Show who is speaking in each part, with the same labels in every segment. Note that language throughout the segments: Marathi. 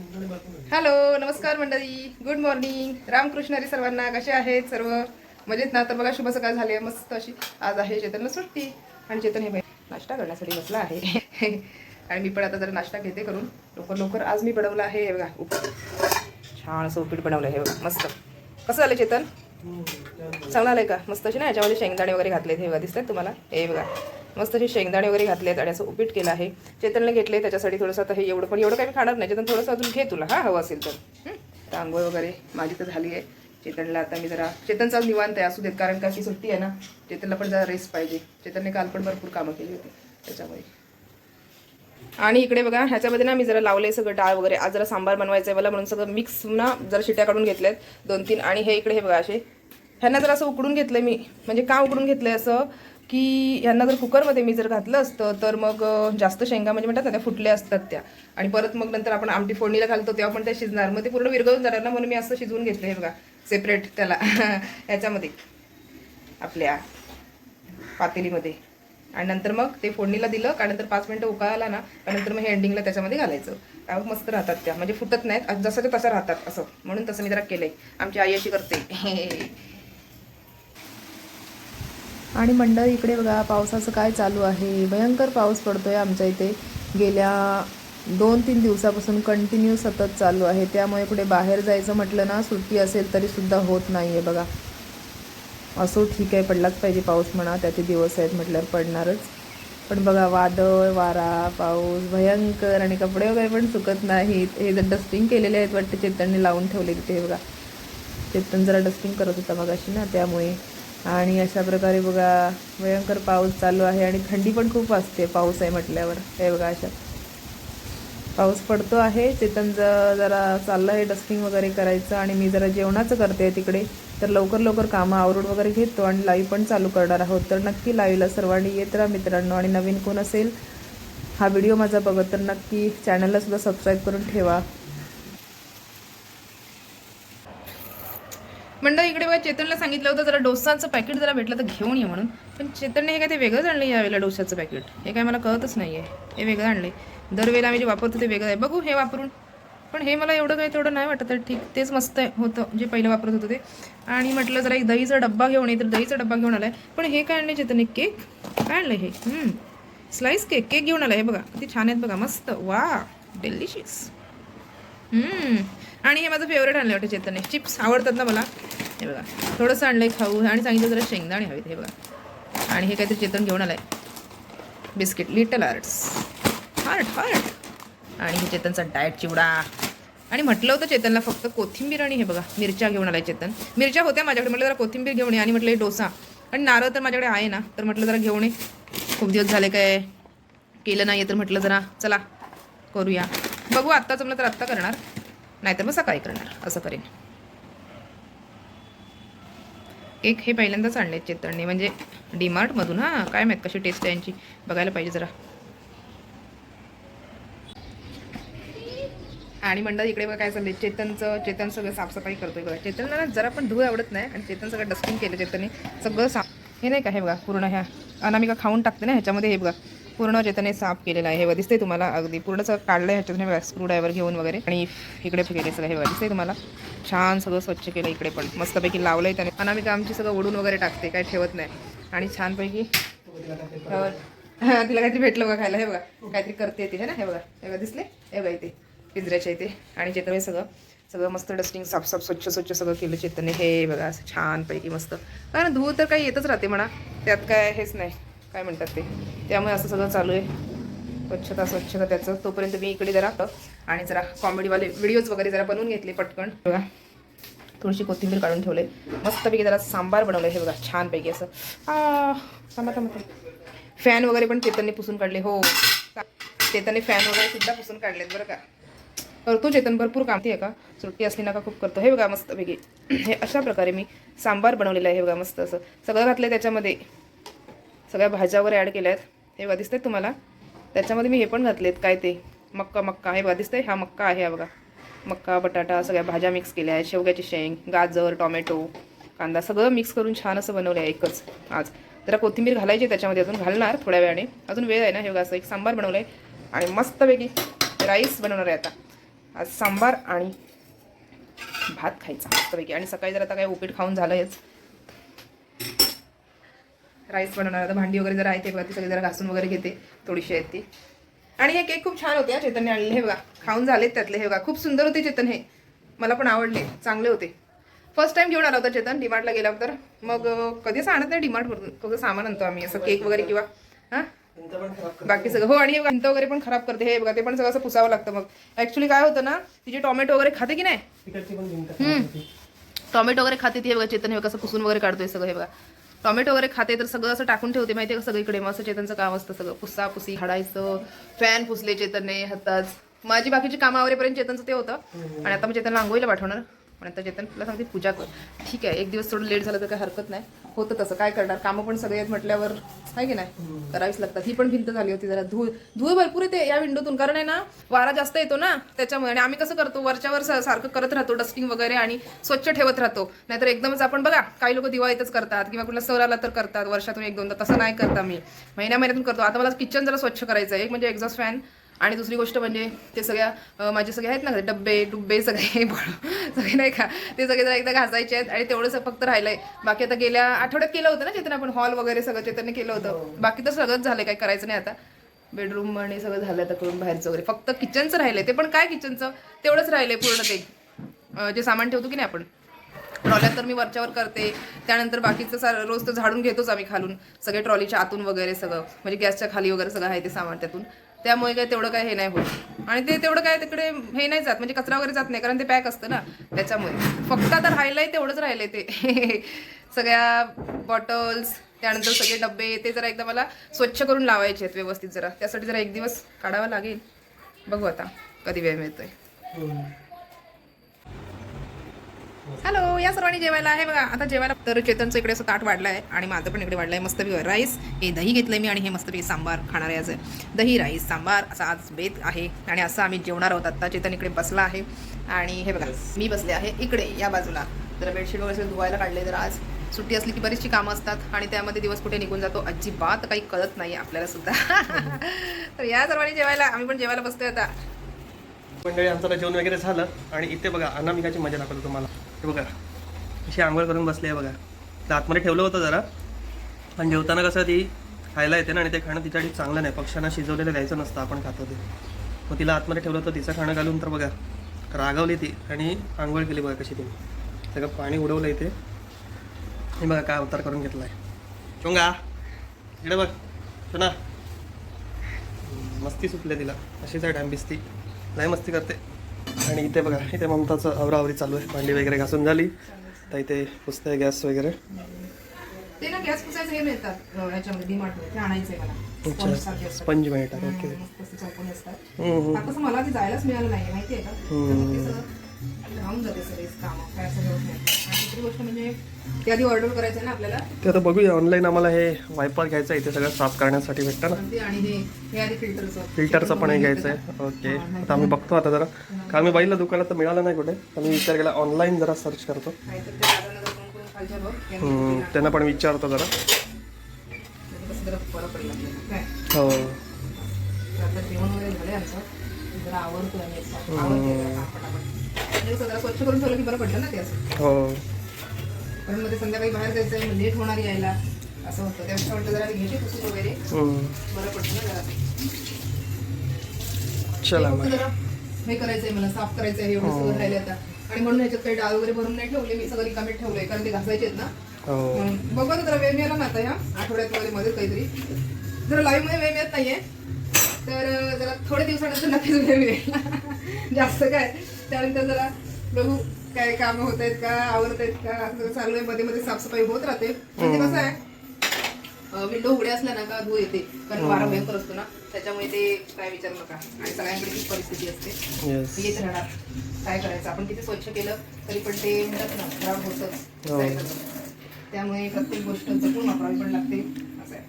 Speaker 1: हॅलो नमस्कार मंडळी. गुड मॉर्निंग रामकृष्ण हरी सर्वांना कसे आहेत सर्व? मजेत ना? तर बघा शुभ सकाळ झाली आहे. मस्त अशी. आज आहे चेतनला सुट्टी आणि चेतन हे नाश्ता करण्यासाठी बसला आहे. आणि मी पण आता जरा नाश्ता घेते करून. लवकर लवकर आज मी बनवलं आहे हे बघा. उपीट छान असं उपीट बनवलं आहे हे बघा. मस्त. कसं झालं चेतन? चांगलं आलं का? मस्त अशी ना याच्यामध्ये शेंगदाणे वगैरे घातलेत हे बघा. दिसतात तुम्हाला? हे बघा. मस्त हे शेंगदाणे वगैरे घातले आहेत आणि असं उपीट केलं आहे. चेतनने घेतले त्याच्यासाठी थोडंसं आता हे एवढं पण एवढं काही खाणार नाही. चेतन थोडंसं अजून घे तुला हां हवं असेल तर. आंघोळ वगैरे माझी तर झाली आहे. चेतनला आता मी जरा चेतनचा निवांत आहे असू देत कारण का की सुट्टी आहे ना चेतनला पण जरा रेस्ट पाहिजे. चेतनने काल पण भरपूर कामं केली होती त्याच्यामुळे. आणि इकडे बघा ह्याच्यामध्ये ना मी जरा लावले सगळं डाळ वगैरे. आज जरा सांबार बनवायचं आहे मला म्हणून सगळं मिक्स ना जरा शिट्या काढून घेतल्यात दोन तीन आणि हे इकडे हे बघा असे. ह्यांना जर असं उकडून घेतलं मी. म्हणजे का उकडून घेतलं असं? की यांना जर कुकरमध्ये मी जर घातलं असतं तर मग जास्त शेंगा म्हणजे म्हणतात ना त्या फुटल्या असतात त्या. आणि परत मग नंतर आपण आमटी फोडणीला घालतो तेव्हा पण त्या शिजणार. मग ते पूर्ण विरघळून जाणार ना म्हणून मी असं शिजवून घेतलं हे बघा सेपरेट त्याला. ह्याच्यामध्ये आपल्या पातेलीमध्ये. आणि नंतर मग ते फोडणीला दिलं का नंतर पाच मिनटं उकळाला ना त्यानंतर नंतर मग हे एंडिंगला त्याच्यामध्ये घालायचं. का मग मस्त राहतात त्या. म्हणजे फुटत नाहीत जसं ते तसं राहतात असं. म्हणून तसं मी जरा केलंय. आमची आई अशी करते.
Speaker 2: आणि मंडळ इकडे बघा पावसाचं काय चालू आहे? भयंकर पाऊस पडतो आहे आमच्या इथे. गेल्या दोन तीन दिवसापासून कंटिन्यू सतत चालू आहे. त्यामुळे कुठे बाहेर जायचं म्हटलं ना सुट्टी असेल तरीसुद्धा होत नाही आहे बघा. असो ठीक आहे पडलाच पाहिजे पाऊस म्हणा त्याचे दिवस आहेत म्हटल्यावर पडणारच. पण बघा वादळ वारा पाऊस भयंकर आणि कपडे वगैरे पण सुकत नाहीत. हे जर डस्टिंग केलेले आहेत वाटते चेतनने लावून ठेवले तिथे बघा. चेतन जरा डस्टिंग करत होता मगाशी ना त्यामुळे आणि अशा प्रकारे बघा भयंकर पाऊस चालू आहे आणि थंडी पण खूप वाजते पाऊस आहे म्हटल्यावर. हे बघा अशा. पाऊस पडतो आहे चेतनचं जरा चाललं आहे डस्टिंग वगैरे करायचं आणि मी जरा जेवणाचं करते तिकडे. तर लवकर लवकर कामं आवरून वगैरे घेतो आणि लाईव्ह पण चालू करणार आहोत. तर नक्की लाईव्हला सर्वांनी येत राहा मित्रांनो. आणि नवीन कोण असेल हा व्हिडिओ माझा बघत तर नक्की चॅनलला सुद्धा सबस्क्राईब करून ठेवा.
Speaker 1: मंडळ इकडे बघा चेतनला सांगितलं होतं जरा डोसाचं पॅकेट जरा भेटलं तर घेऊन ये म्हणून. पण चेतनने हे काय ते वेगळंच आणलं यावेळेला डोसाचं पॅकेट हे काय मला कळतच नाही आहे हे वेगळं आणलं दरवेळेला आम्ही जे वापरतो ते वेगळं आहे. बघू हे वापरून. पण हे मला एवढं काही तेवढं नाही वाटत ठीक तेच मस्त आहे होतं जे पहिलं वापरत होतं ते. आणि म्हटलं जरा एक दहीचा डब्बा घेऊन ये. तर दहीचा डब्बा घेऊन आला आहे पण हे काय आणलं चेतन एक केक? काय आणलं हे? Slice cake. केक घेऊन आला हे बघा किती छान आहेत बघा. मस्त. वा डेलिशियस. आणि हे माझं फेवरेट आणलं वाटतं चेतने चिप्स आवडतात ना मला? हे बघा. थोडंसं आणलं आहे खाऊ आणि सांगितलं जरा शेंगदाणे हवेत. हे बघा. आणि हे काहीतरी चेतन घेऊन आलं आहे biscuit little arts heart heart आणि हे चेतनचा डाएट चिवडा. आणि म्हटलं होतं चेतनला फक्त कोथिंबीर आणि हे बघा मिरच्या घेऊन आलाय चेतन. मिरच्या होत्या माझ्याकडे. म्हटलं जरा कोथिंबीर घेऊन ये. आणि म्हटलं डोसा. आणि नारळ तर माझ्याकडे आहे ना. तर म्हटलं जरा घेऊन ये. खूप दिवस झाले काय केलं नाही तर म्हटलं जरा चला करूया. बघू आत्ता जमलं तर आत्ता करणार. नाहीतर मग सकाळी करणार असं करेन. केक हे पहिल्यांदाच आणले चेतनने म्हणजे डीमार्टमधून हां काय माहीत कशी टेस्ट आहे यांची. बघायला पाहिजे जरा. आणि मंडळ इकडे बघा काय चाललंय. चेतनचं चेतन सगळं साफसफाई करतोय बघा. चेतनला जरा पण धूळ आवडत नाही आणि चेतन सगळं डस्टिंग केलं चेतनने. सगळं साफ हे नाही का हे बघा पूर्ण ह्या अनामिका खाऊन टाकते ना ह्याच्यामध्ये हे बघा. पूर्ण चेतने साफ केलेलं आहे. हे बघा दिसतंय तुम्हाला अगदी. पूर्णच काढलं ह्याच्यातून हे स्क्रू ड्रायव्हर घेऊन वगैरे. आणि इकडे केले सगळं हे बघा दिसतंय तुम्हाला. छान सगळं स्वच्छ केलं इकडे पण. मस्तपैकी लावलंय त्याने. अनामिका आमची सगळं ओढून वगैरे टाकते काय ठेवत नाही. आणि छानपैकी तिला काहीतरी भेटलं बघा खायला. हे बघा काहीतरी करते येते है ना? हे बघा हे बघा दिसले? हे बघा इथे पिंजऱ्याच्या इथे. आणि चेतन हे सगळं सगळं मस्त डस्टिंग साफसाफ स्वच्छ स्वच्छ सगळं केलं चेतने हे बघा असं छानपैकी मस्त. कारण धूळ तर काही येतच राहते म्हणा. त्यात काय हेच नाही. काय म्हणतात ते? त्यामुळे असं सगळं चालू आहे. स्वच्छता स्वच्छता त्याचं. तोपर्यंत मी इकडे जरा आणि जरा कॉमेडीवाले व्हिडिओज वगैरे जरा बनवून घेतले पटकन. बघा. थोडीशी कोथिंबीर काढून ठेवले. मस्तपैकी जरा सांबार बनवलं हे बघा छानपैकी असं. आ थांबा थांबा फॅन वगैरे पण चेतनने पुसून काढले. हो. चेतनने फॅन वगैरे सुद्धा पुसून काढलेत बरं का. करतो चेतन भरपूर काम आहे का? सुट्टी असली नका खूप करतो. हे बघा मस्तपैकी. हे अशा प्रकारे मी सांबार बनवलेलं आहे. हे बघा मस्त असं. सगळं घातलं त्याच्यामध्ये. सगळ्या भाज्या वगैरे ॲड केल्या आहेत. हे बघा दिसतंय तुम्हाला. त्याच्यामध्ये मी हे पण घातलेत काय ते? मक्का मक्का. हे बघा दिसतंय हा मक्का आहे बघा. मक्का बटाटा सगळ्या भाज्या मिक्स केल्या आहेत. शेवग्याची शेंग गाजर टोमॅटो कांदा सगळं मिक्स करून छान असं बनवलं आहे एकच आज. जरा कोथिंबीर घालायची त्याच्यामध्ये. अजून घालणार थोड्या वेळाने. अजून वेळ आहे ना हे बघा असं एक सांबार बनवलं आहे आणि मस्तपैकी राईस बनवणार आहे आता. आज सांबार आणि भात खायचा मस्तपैकी. आणि सकाळी जर आता काय उपीट खाऊन झालं आहेच राईस बनवणार. आता भांडी वगैरे जरा आहे ते बघा ती सगळी जरा घासून वगैरे घेते थोडीशी आहेत ती. आणि हे केक खूप छान होते हा चेतनने आणले. हे बघा खाऊन झालेत त्यातले. हे बघा खूप सुंदर होते चेतन हे. मला पण आवडले चांगले होते. फर्स्ट टाइम घेऊन आला होता चेतन डीमार्टला गेल्यावर मग अं, कधीच आणत नाही डीमार्टवरून फक्त सामान आणतो आम्ही असं केक वगैरे किंवा हां? बाकी सगळं हो आणि हे भिंत वगैरे पण खराब करते. हे बघा ते पण सगळं असं पुसावं लागतं मग. ऍक्च्युली काय होतं ना तिचे टोमॅटो वगैरे खाते की नाही. टोमॅटो वगैरे खाते ती हे बघा चेतन हे बघा कसं पुसून वगैरे काढतोय सगळं हे बघा. टोमॅटो वगैरे खाते तर सगळं असं टाकून ठेवते माहिती आहे का? सगळीकडे मग असं चेतनचं काम असतं सगळं. पुसा पुसी हाडायचं फॅन पुसले चेतनने हाताच माझी बाकीची कामं आवरेपर्यंत चेतनचं ते होतं. आणि आता मी चेतनला आंघोळीला पाठवणार. आणि आता चेतन तुला सांगते पूजा कर. ठीक आहे एक दिवस थोडं लेट झालं तर काही हरकत नाही. होतं तसं. काय करणार? कामं पण सगळे आहेत म्हटल्यावर आहे की नाही? करावीच लागतात. ही पण भिंत झाली होती जरा. धूळ धूळ भरपूर येते या विंडोतून. कारण आहे ना वारा जास्त येतो ना त्याच्यामुळे. आणि आम्ही कसं करतो वरच्यावर सारखं करत राहतो डस्टिंग वगैरे आणि स्वच्छ ठेवत राहतो. नाहीतर एकदमच आपण बघा काही लोक दिवाळीतच करतात किंवा कुठला सर आला तर करतात वर्षातून एक दोनदा. तसं नाही करता मी महिन्या महिन्यातून करतो. आता मला किचन जरा स्वच्छ करायचं आहे एक म्हणजे एक्झॉस्ट फॅन आणि दुसरी गोष्ट म्हणजे ते सगळ्या माझे सगळे आहेत ना डब्बे डुब्बे सगळे सगळे नाही का ते सगळे जरा एकदा घासायचे आहेत आणि तेवढंच फक्त राहिलंय. बाकी आता गेल्या आठवड्यात केलं होतं ना चेतन आपण हॉल वगैरे सगळं चेतनने केलं होतं. बाकी तर सगळंच झालंय काही करायचं नाही आता. बेडरूम आणि सगळं झालं आता करून बाहेरचं वगैरे. फक्त किचनचं राहिलंय. ते पण काय किचनचं? तेवढंच राहिलंय पूर्ण ते. जे सामान ठेवतो की नाही आपण. ट्रॉल्या तर मी वरच्यावर करते. त्यानंतर बाकीचं सारं रोज तर झाडून घेतोच आम्ही खालून. सगळे ट्रॉलीच्या आतून वगैरे सगळं. म्हणजे गॅसच्या खाली वगैरे सगळं आहे ते सामान त्यातून. त्यामुळे काय तेवढं काय हे नाही होत. आणि ते तेवढं काय तिकडे हे नाही जात म्हणजे कचरा वगैरे जात नाही कारण ते पॅक असतं ना त्याच्यामुळे. फक्त आता राहिलंय तेवढंच राहिलंय ते. सगळ्या बॉटल्स त्यानंतर सगळे डब्बे ते जरा एकदा मला स्वच्छ करून लावायचे आहेत व्यवस्थित जरा. त्यासाठी जरा एक दिवस काढावा लागेल. बघू आता कधी वेळ मिळतोय. हो. हॅलो या सर्वांनी जेवायला आहे बघा. आता जेवायला तर चेतनचं इकडे असं ताट वाढलं आहे आणि माझं पण इकडे वाढलं आहे मस्त राईस हे दही घेतलंय मी आणि हे मस्त सांबार खाणार आहे आज. दही राईस सांबार असा आज बेत आहे. आणि असं आम्ही जेवणार आहोत आता चेतन इकडे बसला आहे. आणि हे बघा मी बसले आहे इकडे या बाजूला. जरा बेडशीट वगैरे धुवायला काढले तर आज सुट्टी असली की बरीचशी कामं असतात. आणि त्यामध्ये दिवस कुठे निघून जातो अजिबात काही कळत नाही आपल्याला सुद्धा. तर या सर्वांनी जेवायला आम्ही पण जेवायला बसतोय आता.
Speaker 3: मंडळी आमचं जेवण वगैरे झालं. आणि इथे बघा अनामिकाची मजा दाखवतो तुम्हाला. हे बघा. अशी आंघोळ करून बसली आहे बघा. तर आतमध्ये ठेवलं होतं जरा. पण जेवताना कसं ती खायला येते ना आणि ते खाणं तिच्यासाठी चांगलं नाही. पक्ष्यांना शिजवलेलं द्यायचं नसतं आपण खातो ते. मग तिला आतमध्ये ठेवलं होतं तिचं खाणं घालून तर बघा. रागावली ती आणि आंघोळ केली बघा कशी तिने सगळं पाणी उडवलं इथे. हे बघा काय अवतार करून घेतला आहे चोंगा इकडे बघ. चुना. मस्ती सुटली तिला. अशीच आहे टाइम बिस्ती नाही मस्ती करते. आणि इथे बघा इथे ममताचं आवरावरी चालू आहे. भांडी वगैरे घासून झाली. तर इथे पुसते गॅस वगैरे.
Speaker 1: ते ना गॅस पुसायचं हे मिळतात याच्यामध्ये मला.
Speaker 3: स्पंज मिळतात ओके.
Speaker 1: कसं मला ते जायलाच मिळालं नाही माहिती आहे का राहून जाते सगळे कामं काय सगळं होत नाही. आणि दुसरी गोष्ट म्हणजे ते आधी ऑर्डर करायचं ना आपल्याला.
Speaker 3: ते आता बघूया ऑनलाईन आम्हाला हे वायपर घ्यायचं आहे इथे सगळं साफ करण्यासाठी भेटतं ना.
Speaker 1: आणि ते आणि हे हे आधी फिल्टरचं
Speaker 3: फिल्टरचं पण हे घ्यायचं आहे. ओके आता आम्ही बघतो आता जरा. कारण मी बाईला दुकानात तर मिळालं नाही कुठे. तर मी विचार केला ऑनलाईन जरा सर्च करतो.
Speaker 1: काहीतरी ते दादांना जर फोन करून खालच्या बघ यांनी
Speaker 3: हम्म,
Speaker 1: दिला.
Speaker 3: त्यांना पण विचारतो जरा.
Speaker 1: म्हणजे कसं जरा बरं पडेल आपल्याला. काय?
Speaker 3: हो.
Speaker 1: तर आता जेवण वगैरे झालंय आमचं. जरा आवडतो पटापट म्हणजे कसं जरा स्वच्छ करून ठेवलं की बरं पडलं ना ते असं.
Speaker 3: हो.
Speaker 1: मध्ये संध्याकाळी बाहेर जायचं आहे लेट होणार यायला. असं होतं. त्यापेक्षा वाटतं जरा घ्यायचे पुसून वगैरे.
Speaker 3: हम्म.
Speaker 1: बरं पडतं ना जरा.
Speaker 3: चला
Speaker 1: हे
Speaker 3: मग.
Speaker 1: फक्त जरा हे करायचंय मला साफ करायचंय एवढं सगळं राहिले आता. आणि म्हणून ह्याच्यात काही डाळ वगैरे भरून नाही ठेवले मी सगळं रिकामीत ठेवलंय कारण ते घासायचे आहेत ना.
Speaker 3: हो.
Speaker 1: म्हणून बघू आता जरा वेळ मिळाला ना आता ह्या. आठवड्यात वगैरे मध्ये काहीतरी. जरा लाईव्हमध्ये वेळ मिळत नाहीये. तर जरा थोड्या दिवसानंतर नक्कीच वेळ मिळेल. जास्त काय. त्यानंतर जरा बघू काय कामं होत आहेत का आवडत आहेत का असं चालू आहे. मध्ये मध्ये साफसफाई होत राहते. म्हणजे कसं आहे विंडो उघड्या असल्या ना का धूळ येते. कारण वारा भयंकर असतो ना त्याच्यामुळे ते काय विचारू नका. आणि सगळ्यांकडे हीच परिस्थिती असते. येत राहणार. काय करायचं? आपण किती स्वच्छ केलं तरी पण ते म्हणतात ना खराब होतच. त्यामुळे प्रत्येक गोष्ट जपून वापरावी पण लागते. असं आहे.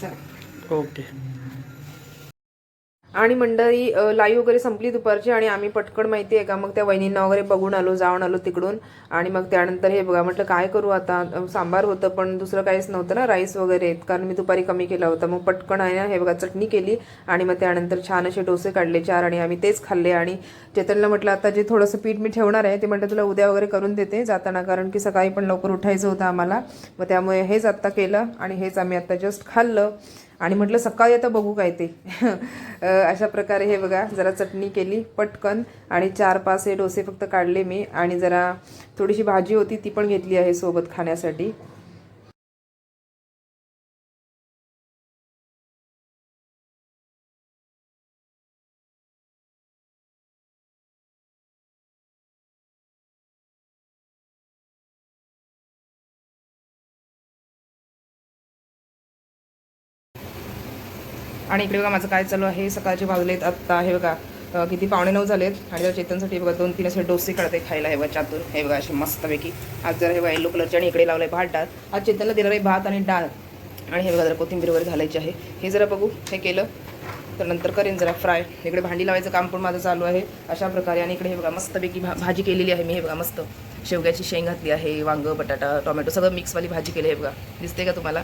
Speaker 1: चला.
Speaker 3: ओके.
Speaker 2: आणि मंडळी लाईव्ह वगैरे संपली दुपारची आणि आम्ही पटकन माहिती आहे का मग त्या वहिनींना वगैरे बघून आलो जाऊन आलो तिकडून. आणि मग त्यानंतर हे बघा म्हटलं काय करू आता? सांबार होतं पण दुसरं काहीच नव्हतं ना राईस वगैरे. कारण मी दुपारी कमी केला होता मग पटकन आहे ना हे बघा चटणी केली आणि मग त्यानंतर छान असे डोसे काढले चार आणि आम्ही तेच खाल्ले. आणि चेतनला म्हटलं आता जे थोडंसं पीठ मी ठेवणार आहे ते म्हटलं तुला उद्या वगैरे करून देते जाताना कारण की सकाळी पण लवकर उठायचं होतं आम्हाला. मग त्यामुळे हेच आत्ता केलं आणि हेच आम्ही आत्ता जस्ट खाल्लं. आणि म्हटलं सकाळी आता बघू काय ते. अशा प्रकारे हे बघा जरा चटणी केली पटकन आणि चार पाच हे डोसे फक्त काढले मी आणि जरा थोडीशी भाजी होती ती पण घेतली आहे सोबत खाण्यासाठी.
Speaker 1: आणि इकडे बघा माझं काय चालू आहे. सकाळचे वाजलेत आत्ता. हे बघा किती पावणे नऊ झालेत. आणि जरा चेतनसाठी बघा दोन तीन असे डोसे काढते खायला हे बघा चातूर हे बघा असे मस्तपैकी. आज जरा हे बघा येलो कलरचे आणि इकडे लावलं आहे भात डाळ. आज चेतनला दिलं आहे भात आणि डाळ. आणि हे बघा जरा कोथिंबीर वगैरे घालायची आहे. हे जरा बघू हे केलं तर नंतर करेन जरा फ्राय. इकडे भांडी लावायचं काम पण माझं चालू आहे. अशा प्रकारे आणि इकडे हे बघा मस्तपैकी भा भाजी केलेली आहे मी. हे बघा मस्त. शेवग्याची शेंग घातली आहे वांगं बटाटा टोमॅटो सगळं मिक्सवाली भाजी केली आहे. बघा दिसते का तुम्हाला?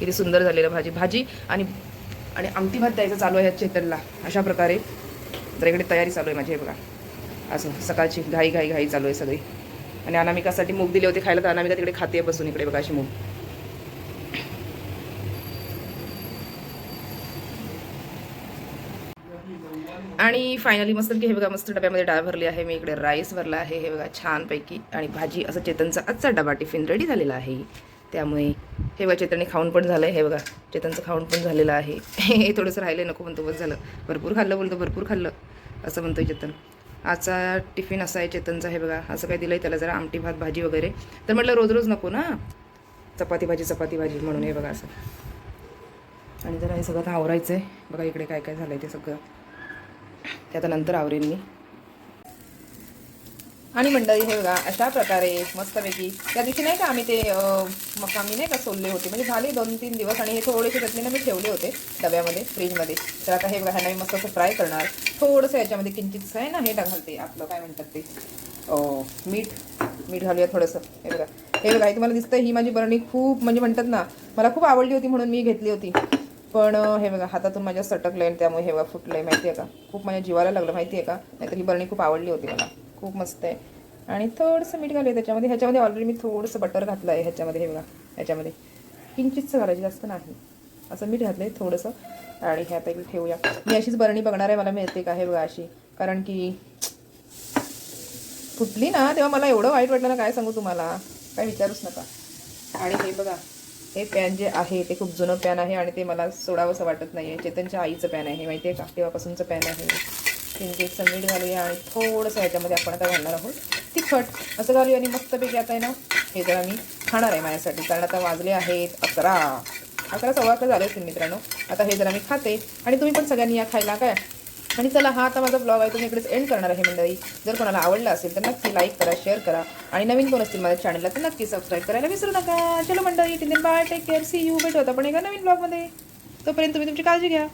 Speaker 1: किती सुंदर झालेलं भाजी. भाजी आणि आणि आमटी भात द्यायचं चालू आहे चेतनला. अशा प्रकारे. तर इकडे तयारी चालू आहे माझी हे बघा. असं सकाळची घाई घाई घाई चालू आहे सगळी. आणि अनामिकासाठी मूग दिले होते खायला तर अनामिका तिकडे खाते बसून इकडे बघा अशी मूग. आणि फायनली मस्त की हे बघा मस्त डब्यामध्ये डाळ भरली आहे. मी इकडे राईस भरला आहे. हे बघा छानपैकी. आणि भाजी असं चेतनचा आजचा डबा टिफिन रेडी झालेला आहे. त्यामुळे हे बघा चेतनने खाऊन पण झालं आहे हे बघा चेतनचं खाऊन पण झालेलं आहे. हे थोडंसं राहिलं नको म्हणतो बस झालं. भरपूर खाल्लं बोलतो भरपूर खाल्लं असं म्हणतो चेतन. आजचा टिफिन असा आहे चेतनचा हे बघा असं काय दिलं आहे त्याला जरा आमटी भात भाजी वगैरे. तर म्हटलं रोज रोज नको ना? चपाती भाजी चपाती भाजी म्हणून हे बघा असं. आणि जरा हे सगळं आवरायचं आहे बघा इकडे काय काय झालं आहे ते सगळं. ते आता नंतर आवरेन मी. आणि मंडळी हे बघा अशा प्रकारे मस्तपैकी त्या दिवशी नाही का आम्ही ते मकामी नाही का सोलले होते. म्हणजे झाले दोन तीन दिवस आणि हे थोडेसे चटणीने मी ठेवले होते डब्यामध्ये फ्रीजमध्ये. तर आता हे बघा ह्यांना मी मस्त असं फ्राय करणार. थोडंसं याच्यामध्ये किंचितचं आहे ना हे घालते आपलं. काय म्हणतात ते? मीठ. मीठ घालूया थोडंसं. हे बघा. हे बघा तुम्हाला दिसतं ही माझी बरणी खूप म्हणजे म्हणतात ना मला खूप आवडली होती म्हणून मी घेतली होती. पण हे बघा हातातून माझ्या सटकलं आहे त्यामुळे हे बघा फुटलं आहे माहिती आहे का? खूप माझ्या जीवाला लागलं माहिती आहे का? नाहीतर ही बरणी खूप आवडली होती मला. खूप मस्त आहे. आणि थोडंसं मीठ घालूया त्याच्यामध्ये. ह्याच्यामध्ये ऑलरेडी मी थोडंसं बटर घातलं आहे ह्याच्यामध्ये हे बघा ह्याच्यामध्ये. किंचितचं घालायचं जास्त नाही. असं मीठ घातलं आहे थोडंसं. आणि ह्यात एक ठेवूया. मी अशीच बरणी बघणार आहे मला मिळते का हे बघा अशी. कारण की फुटली ना तेव्हा मला एवढं वाईट वाटलं ना काय सांगू तुम्हाला? काय विचारूच नका. आणि हे बघा हे पॅन जे आहे ते खूप जुनं पॅन आहे आणि ते मला सोडावंसं वाटत नाही आहे चेतनच्या आईचं पॅन आहे माहिती आहे का? तेव्हापासूनचं पॅन आहे. किंचितचं मीठ घालूया आणि थोडंसं ह्याच्यामध्ये आपण आता घालणार आहोत तिखट. असं घालूया आणि मस्तपैकी आता आहे ना हे जरा मी खाणार आहे माझ्यासाठी कारण आता वाजले आहेत अकरा. अकरा सव्वा अकरा झाले असतील मित्रांनो. आता हे जरा मी खाते. आणि तुम्ही पण सगळ्यांनी या खायला काय? आणि चला हा आता माझा ब्लॉग आहे. तुम्ही इकडेच एंड करणार आहे मंडळी. जर कोणाला आवडला असेल तर नक्की लाईक करा शेअर करा. आणि नवीन कोण असतील माझ्या चॅनलला तर नक्की सबस्क्राईब करायला विसरू नका. चलो मंडळी tin bye take care see you भेटू आता पण एका नवीन ब्लॉगमध्ये तोपर्यंत तुम्ही तुमची काळजी घ्या.